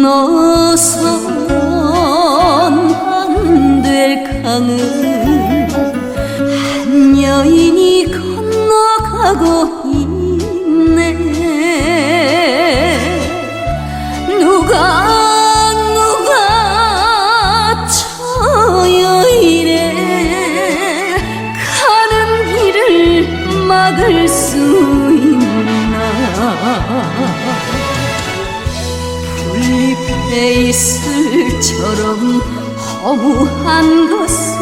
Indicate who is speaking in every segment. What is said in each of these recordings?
Speaker 1: 건너선 안될 강을 한 여인이 건너가고 있네. 누가 누가 저 여인의 가는 길을 막을 수 있나 풀잎에 이슬처럼 허무한 것을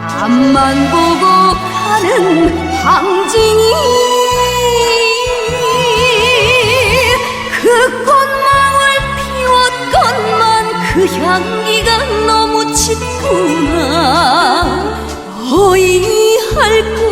Speaker 1: 앞만 보고 가는 항진이 그 꽃망울 피웠건만 그 향기가 너무 짙구나. 어이할꼬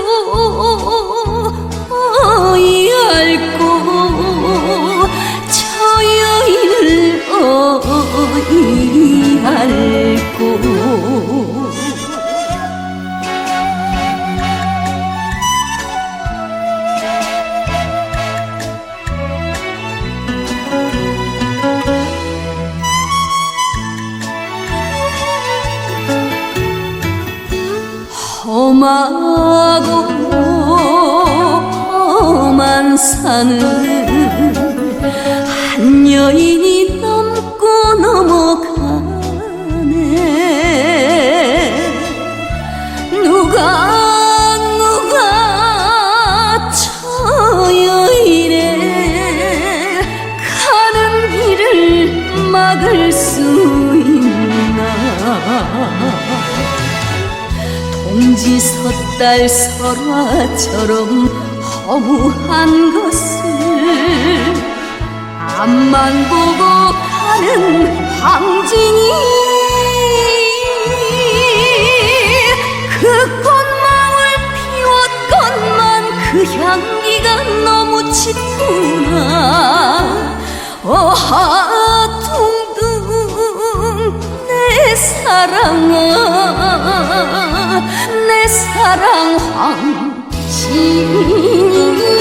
Speaker 1: 험하고 험한 산을 한 여인이 넘고 넘어가네. 누가 누가 저 여인의 가는 길을 막을 수 있나 동지 섣달 설화처럼 허무한 것을 앞만 보고 가는 항진이 그 꽃망울 피웠건만 그 향기가 너무 짙구나. 어하 사랑 황진이